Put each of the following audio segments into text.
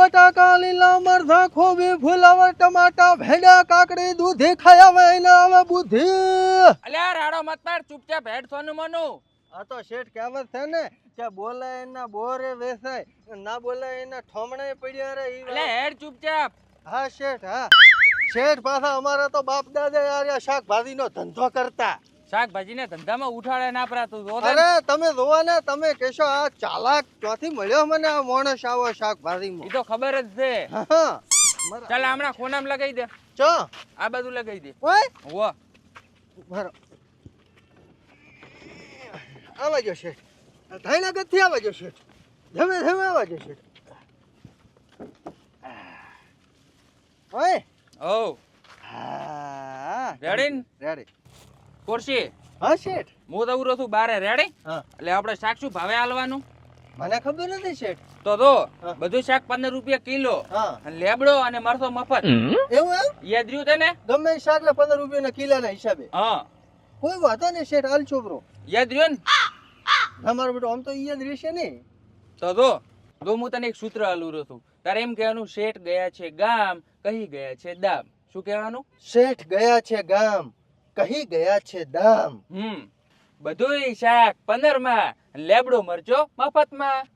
બટાકા લીલા મરઘા ખોબી ફુલાવર ટમાટા ભેડા કાકડી દૂધી ખાયા વૈના આવે બુદ્ધિ. અલ્યા રાડો મત માર ચૂપચાપ હેડ સોનું મનુ. આ તો શેઠ કહેવત છે ને કે બોલે એના બોરે વેસાય ના બોલે એના ઠોમણે પડ્યા રે એટલે. હેડ ચૂપચાપ. હા શેઠ હા. શેઠ પાછા અમારા તો બાપ દાદા યાર શાકભાજીનો ધંધો કરતા. શાકભાજીના ધંધામાં ઉઠાડે ના પરા જો અરે તમે જોવા ને તમે કહેશો આ ચાલાક ચોથી મળ્યો મને આ માણસ આવો ઈ શાકભાજીમાં તો ખબર જ છે. ચાલ હમણાં ખોનામ લગાઈ દે. ચો. આ બધું લગાઈ દે. ઓય. હો. બરો આવા જો શેઠ. થાઈના થી આવા જો શેઠ. ધમે ધમે આવા જો શેઠ. ઓય. ઓ હા. રેડી રેડી ખુરશી. હા શેઠ. હું તો ઉરો છું બારે રેડી હા. એટલે આપણે શાક શું ભાવે હાલવાનું? મને ખબર નથી શેઠ. તો તો બધું શાક પંદર રૂપિયા કિલો હા. અને લેબડો અને મરસો મફત. એવું એમ? યાદ રહ્યું તને ગમે શાક ને પંદર કિલા ના હિસાબે. હા. કોઈ વાંધો નહીં શેઠ હાલ છોકરો. યાદ રહ્યું ને? તમારો બેટો આમ તો યાદ રહેશે ને. તો તો તો હું તને એક સૂત્ર હાલું રહ્યો છું. તારે એમ કહેવાનું શેઠ ગયા છે ગામ કહી ગયા છે દામ. શું કહેવાનું? શેઠ ગયા છે ગામ. કહી ગયા છે દામ. હમ. બધુંય શાક પંદરમાં લેબડો મરચો મફતમાં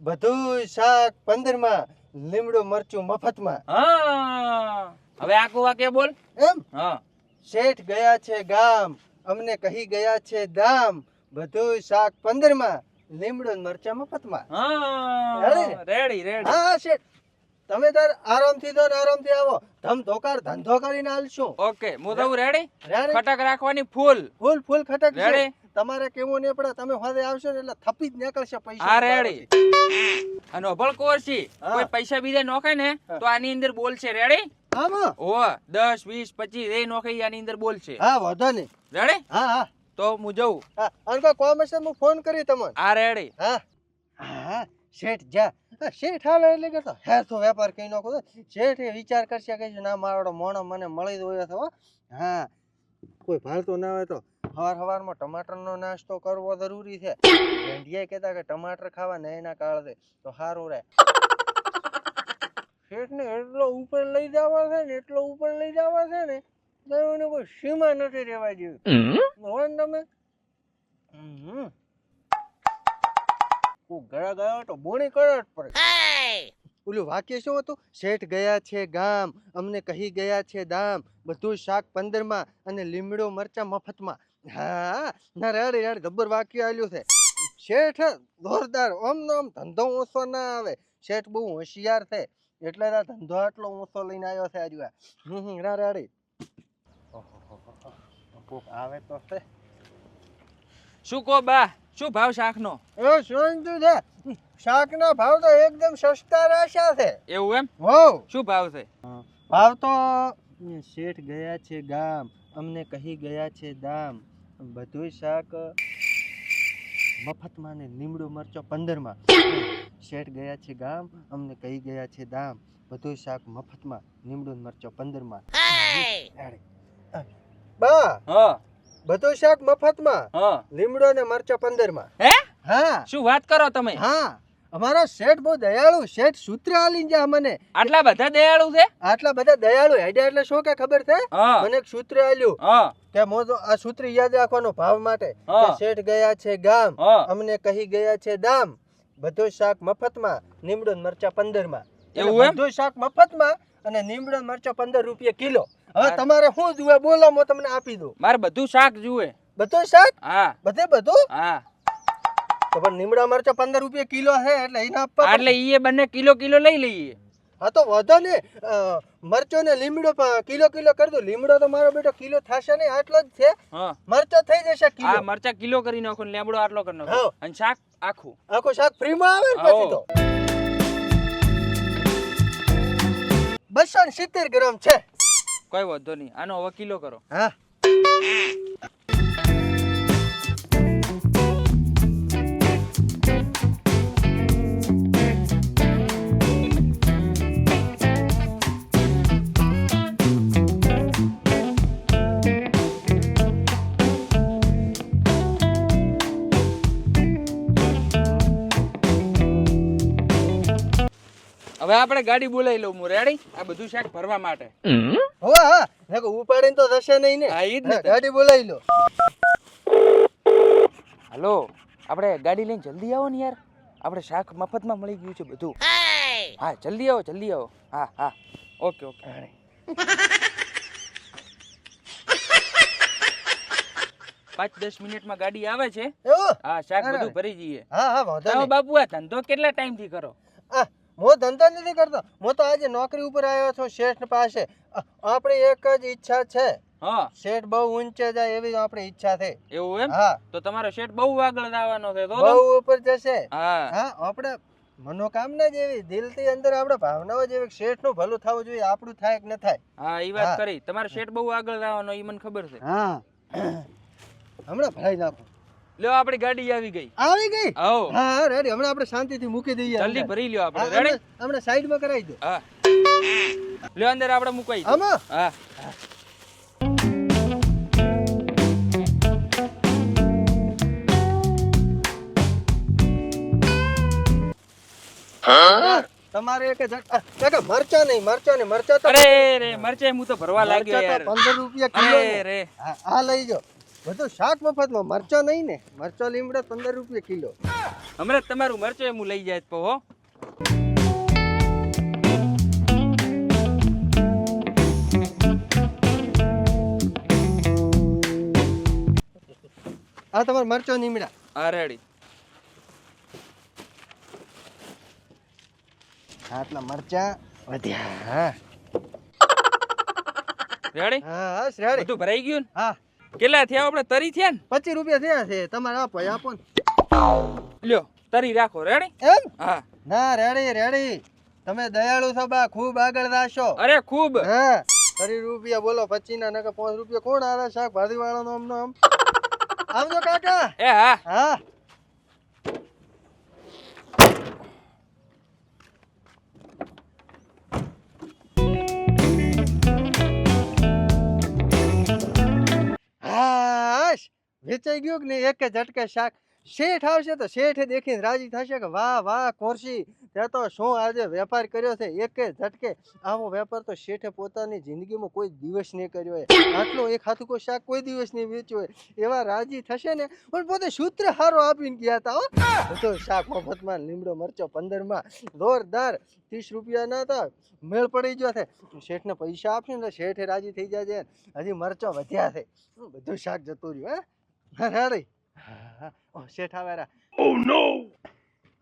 બધુંય શાક પંદરમાં લીમડો મરચું મફતમાં. હા. હવે આખું વાક્ય બોલ? એમ? હા. શેઠ ગયા છે ગામ અમને કહી ગયા છે દામ. બધુંય શાક પંદરમાં લીમડો મરચા મફત મફતમાં. હા. રેડી? રેડી હા શેઠ. તમે તાર આરામથી તો આરામથી આવો. ધમ ધોકાર ધંધો કરીને હાલશું. ઓકે હું તો રેડી? ખટક રાખવાની ફૂલ ફૂલ ફૂલ ખટક રેડી? તમારે કેવું નહીં પડે તમે હાથે આવશો એટલે થપી જ નીકળશે પૈસા હા રેડી અને અભળ કોરસી કોઈ પૈસા બીજા નોખે ને તો આની અંદર બોલશે. રેડી હા ઓ દસ વીસ પચીસ એ નોખે આની અંદર બોલશે. હા વધો નહીં. રેડી હા હા. તો હું જઉં. અને કોઈ કોમ હું ફોન કરી તમને. આ રેડી હા. હા શેઠ જા. શેઠ આવે એટલે કે તો વેપાર કઈ નાખો તો. શેઠ એ વિચાર કરશે કે ના મારો મોણો મને મળી દો તો હા. કોઈ ભાલતો ના હોય તો? હવાર હવારમાં ટમાટરનો નાસ્તો કરવો જરૂરી છે. ભેંડિયા કહેતા કે ટમાટર ખાવા ને એના કાળે તો સારું રહે. શેઠને એટલો ઉપર લઈ જવા છે ને એટલો ઉપર લઈ જવા છે ને તો એને કોઈ સીમા નથી રહેવા જેવી. હોય ને તમે? હમ. કોક ગયા ગયો તો બોણી કરે પડે. ઓલું વાક્ય શું હતું? શેઠ ગયા છે ગામ અમને કહી ગયા છે દામ. બધું શાક પંદરમાં અને લીમડો મરચા મફતમાં. હા ના રેડ રેડ ગબ્બર વાક્ય આલ્યું છે. શેઠ જોરદાર ઓમ નો ધંધો ઓછો ના આવે. શેઠ બહુ હોશિયાર છે. એટલે આ ધંધો આટલો ઓછો લઈને આવ્યો છે આજુ આ. હમ હમ રા રેડી. આવે તો છે. શું કહો બા? શું ભાવ શાકનો? એ શું છે. શાકના ભાવ તો એકદમ સસ્તા રાશા છે. એવું એમ? હો શું ભાવ છે? ભાવ તો શેઠ ગયા છે ગામ અમને કહી ગયા છે દામ. બધું શાક મફતમાં ને લીમડો મરચો પંદરમાં. શેઠ ગયા છે ગામ અમને કહી ગયા છે દામ. બધું શાક મફતમાં લીમડો મરચો પંદરમાં. બા. હા. બધું શાક મફતમાં હા. લીમડો ને મરચા પંદરમાં હે? હા. શું વાત કરો તમે? હા. અમારો શેઠ બહુ દયાળુ શેઠ સૂત્ર આલી જા મને આટલા બધા દયાળુ છે? આટલા બધા દયાળુ હેડ્યા એટલે શું કે ખબર છે? મને એક સૂત્ર આલ્યું કે મોજો આ સૂત્ર યાદ રાખવાનો ભાવ માટે કે શેઠ ગયા છે ગામ અમને કહી ગયા છે દામ. બધું શાક મફતમાં લીમડો ને મરચા પંદરમાં એવું? બધું શાક મફતમાં અને નીમડો મરચો પંદર રૂપિયા કિલો. હવે તમારે શું જુએ બોલો હું તમને આપી દઉં. મારે બધું શાક જુએ. બધું શાક? હા. બધે બધું? હા. તો પણ નીમડા મરચા પંદર રૂપિયા કિલો છે એટલે એને આપવા એટલે એ બંને કિલો કિલો લઈ લઈએ. હા તો વધો ને મરચો ને લીમડો કિલો કિલો કરી દો લીમડો તો મારો બેટો કિલો થશે ને આટલો જ છે. હા. મરચો થઈ જશે કિલો. મરચા કિલો કરી નાખો ને લીમડો આટલો કરી નાખો. અને શાક આખું. આખું શાક ફ્રીમાં આવે ને પછી તો. બસો ને સિત્તેર ગ્રામ છે. કોઈ વાંધો નહીં. આનો વકીલો કરો. હા. હવે હવે આપણે ગાડી બોલાવી લઉં હું રેડી આ બધું શાક ભરવા માટે. હો હા. મેં ઉપાડીને તો થશે નહીં ને. હા, ઈ જ ને ગાડી બોલાવી લો. હાલો આપણે ગાડી લઈને જલ્દી આવો ને યાર. આપણે શાક મફતમાં મળી ગયું છે બધું. હા જલ્દી આવો જલ્દી આવો. હા હા. Okay okay. પાંચ દસ મિનિટમાં ગાડી આવે છે. હા શાક બધું ભરી જઈએ હા હા બાપુ આ ધંધો કેટલા ટાઈમથી કરો? આ હું ધંધો નથી કરતો. હું તો આજે નોકરી ઉપર આવ્યો છું શેઠ પાસે. આપણી એક જ ઈચ્છા છે. હા. શેઠ બહુ ઊંચે જાય એવી આપણી ઈચ્છા છે. એવું એમ? હા. તો તમારો શેઠ બહુ આગળ જવાનો છે તો? બહુ ઉપર જશે. હા. હા આપણે મનોકામના જેવી દિલથી અંદર આપણે ભાવનાઓ જેવી શેઠનું ભલું થવું જોઈએ આપણું થાય કે ન થાય. હા એ વાત કરી. તમારો શેઠ બહુ આગળ જવાનો એ મને ખબર છે. હા. હમણાં ભરાઈ નાખો. લ્યો આપણી ગાડી આવી ગઈ. આવી ગઈ? હા. હા રેડી હમણાં આપણે શાંતિથી મૂકી દઈએ જલ્દી ભરી લ્યો આપણે. રેડી હમણાં- સાઈડમાં કરાવી દો. હા. લ્યો અંદર આપણે મુકાઈ. આમાં? હા. તમારે જ- કાકા મરચા નહીં મરચા નહીં મરચા તો અરે રે મરચા હું તો ભરવા લાગ્યો યાર. તો પંદર રૂપિયા કિલો અરે રે હા, આ લઈ જાઓ. બધું શાક મફતમાં મરચા નહીં ને. મરચા લીમડા પંદર રૂપિયા કિલો. હમણાં તમારું મરચો હું લઈ જાય તો હો. આ તમારા મરચો લીમડા. હા રેડી. આટલા મરચા વધ્યા. હા. રેડી? હા શ્રેણી બધું ભરાઈ ગયું ને? હા. કેટલા થયા આપણે? તરી થયા ને? પચીસ રૂપિયા થયા છે. તમારે આપો આપો ને. લ્યો તરી રાખો. રેડી એમ? હા. ના રેડી રેડી તમે દયાળુ છો બા ખૂબ આગળ જાશો અરે ખૂબ. હા? તરી રૂપિયા બોલો પચીસ ના નકર પાંચ રૂપિયા કોણ આવે શાકભાજી વાળાનો આમનો આમ આવજો કાકા. એ હા. હા. વેચાઈ ગયું કે નહીં? એક ઝટકે શાક. શેઠ આવશે તો શેઠે દેખીને રાજી થશે કે વાહ વાહ કોરસી તે તો શું આજે વેપાર કર્યો છે? એક ઝટકે આવો વેપાર તો શેઠે પોતાની જિંદગીમાં કોઈ દિવસ નહીં કર્યો હોય. આટલું એક કોઈ શાક કોઈ દિવસ નહીં વેચ્યું હોય. એવા રાજી થશે ને? પણ પોતે સૂત્ર હારો આપીને ગયા હતા બધો શાક મફતમાં લીમડો, મરચો પંદરમાં. જોરદાર. ત્રીસ રૂપિયાના હતા. મેળ પડી ગયો છે. શેઠને પૈસા આપશે ને શેઠે રાજી થઈ જાય હજી મરચો વધ્યા છે. બધું શાક જતું રહ્યું, હે? રાડી. હા ઓ શેઠ આવે રા. ઓ નો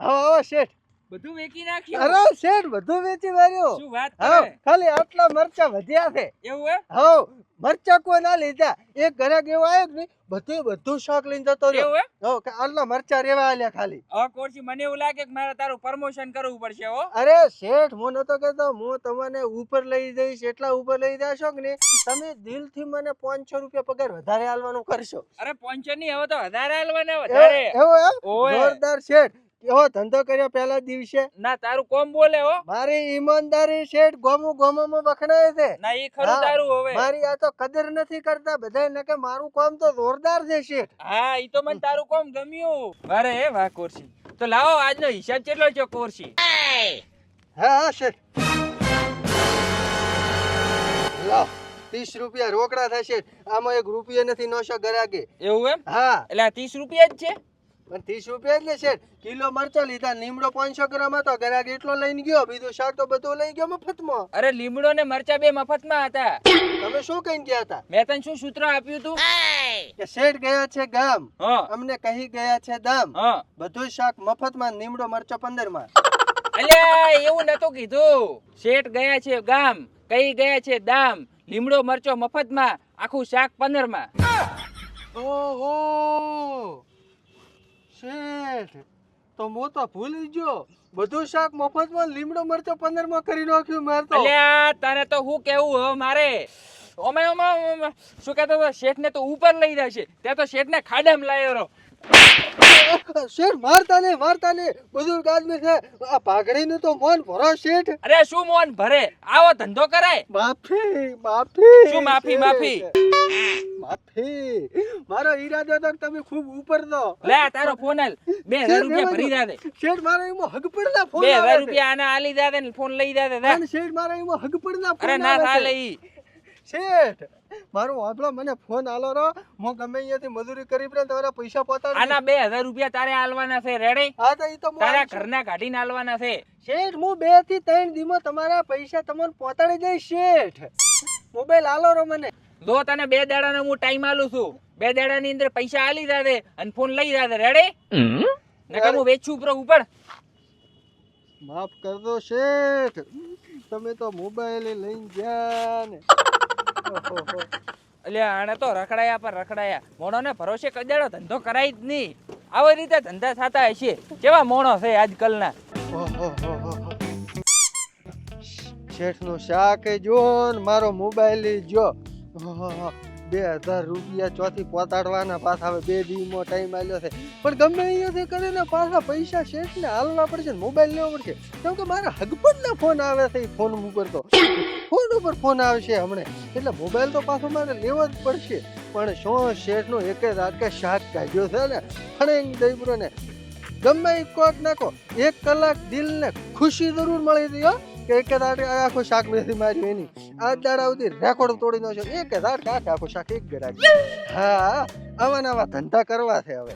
આવો આવો શેઠ. બધું વેચી નાખ્યું. અરે શેઠ બધું વેચી માર્યું શું વાત કરે? ખાલી આટલા મરચા વધ્યા છે. એવું એમ? હા મરચા કોઈ ના લીધા. એક ગ્રાહક એવો આવ્યો કે બધું બધું શાક લઈને જતો રહ્યો. એવું એમ? હો આટલા મરચા રેવા આલ્યા ખાલી. હવે કોરસી મને એવું લાગે કે મારે તારું પ્રમોશન કરવું પડશે હો. અરે શેઠ હું નતો કહેતો હું તમને ઉપર લઈ જઈશ એટલા ઉપર લઈ જાશો કે નહીં? તમે દિલથી મને પાંચસો રૂપિયા પગાર વધારે આલવાનું કરશો. અરે પહોંચે નહીં હવે તો વધારે હાલવાના વધારે. એવો એમ? જોરદાર શેઠ. એવો ધંધો કર્યો પહેલા દિવસે. ના તારું કોમ બોલે હો. મારી ઈમાનદારી શેઠ ગોમો ગોમોમાં વખણાય છે. ના ઈ ખરું તારું હવે. મારી આ તો કદર નથી કરતા બધાય ને કે મારું કોમ તો જોરદાર છે શેઠ. હા ઈ તો મને તારું કોમ ગમ્યું. અરે એ વાહ કોરસી તો લાવો આજનો હિસાબ કેટલો છે કોરસી હા હા શેઠ. લાવ ત્રીસ રૂપિયા રોકડા થશે. આમાં એક રૂપિયા નથી નોશો ગરાગે. એવું એમ? હા. એટલે આ ત્રીસ રૂપિયા જ છે? પણ ત્રીસ રૂપિયા એટલે શેઠ કિલો મરચા લીધા લીમડો પાંચસો ગ્રામ હતો ગરાગ એટલો લઈને ગયો બીજું શાક તો બધું લઈ ગયો મફતમાં. અરે લીમડો ને મરચા બે મફતમાં હતા. તમે શું કહીને ગયા હતા? મેં તને શું સૂત્ર આપ્યું હતું કે શેઠ ગયા છે ગામ. અમને કહી ગયા છે દામ. બધું શાક મફતમાં લીમડો મરચો પંદરમાં અલ્યા એવું નતું કીધું. શેઠ ગયા છે ગામ કહી ગયા છે દામ. લીમડો મરચો મફતમાં આખું શાક પંદરમાં ઓહો. શેઠ. તો મો તો ભૂલી ગયો. બધું શાક મફતમાં, લીમડો મરચો પંદરમાં કરી નાખ્યું માર તો. અલ્યા તારે તો હું કેવું હો, મારે? ઓમે ઓમે શું કહેતો હતો? શેઠ ને તો ઉપર લઈ જાય છે. ત્યાં તો શેઠ ને ખાડામાં લાવ્યો શેઠ મારતા ને મારતા ને બુઝુર્ગ આદમી છે. આ પાઘડીનું તો મોન ભરો શેઠ. અરે શું મોન ભરે? આવો ધંધો કરાય. માફી માફી. શું માફી, માફી? માફી. મારો ઈરાદો તો તમે ખૂબ ઉપર દો. લે તારો ફોન આલ. 2000 રૂપિયા ભરી દે. દે શેઠ મારો એમો હગપડના ફોન બે આવે હજાર છે. રૂપિયા આને આલી દે દે ને ફોન લઈ દે દે દે. અને શેઠ મારો એમો હગપડના ફોન અરે ના ના લઈ. શેઠ મારું વાપલો મને ફોન આલો રો હું ગમે અહીંયાથી મજૂરી કરી પડે ને તમારા પૈસા પહોંચાડી. આના બે હજાર રૂપિયા તારે આલવાના છે રેડી હા તો ઈ તો તારા. ઘરના કાઢીને આલવાના છે. શેઠ હું બેથી ત્રણ દીમાં તમારા પૈસા તમને પહોંચાડી દઈશ શેઠ. મોબાઈલ આલો રો મને. જો તને બે દાડાનો હું ટાઈમ આલું છું. બે દાડાની અંદર પૈસા આલી દે દે અને ફોન લઈ જાદે રેડે નકર હું વેચું ઉપર ઉપર. માફ કરજો શેઠ. તમે તો મોબાઈલ લઈને ગયા ને. એટલે આને તો રખડાયા પર રખડાયા. મોણો ને ભરોસે કદાડો ધંધો કરાય જ નહીં. આવી રીતે ધંધા થતા હશે. કેવા મોણો છે આજકાલના? શેઠ શેઠનું શાક જો મારો મોબાઈલ જો. બે હજાર રૂપિયા ચોથી પહોંચાડવાના પાછા હવે બે દીમાં ટાઈમ આવ્યો છે. પણ ગમે અહીંયાથી કરીને પાછા પૈસા શેઠને હાલવા પડશે ને મોબાઈલ લેવો પડશે. કેમ કે મારા હગપતના ફોન આવે છે એ ફોન ઉપર તો. ફોન ઉપર ફોન આવશે હમણે. એટલે મોબાઈલ તો પાછો મારે લેવો જ પડશે. પણ શું શેઠનો એક જ આટકે શાક કાઢ્યો છે ને? ફણેંગ દઈબરો ને ગમે એ કોક નાખો, એક કલાક દિલને ખુશી જરૂર મળી હતી હો. કે એક હજાર આખું શાક નથી માર્યું એની. આજ દાડા સુધી રેકોર્ડ તોડી નો છે એક હજાર આખે આખું શાક એક ગરાક. હા આવા નવા ધંધા કરવા છે હવે.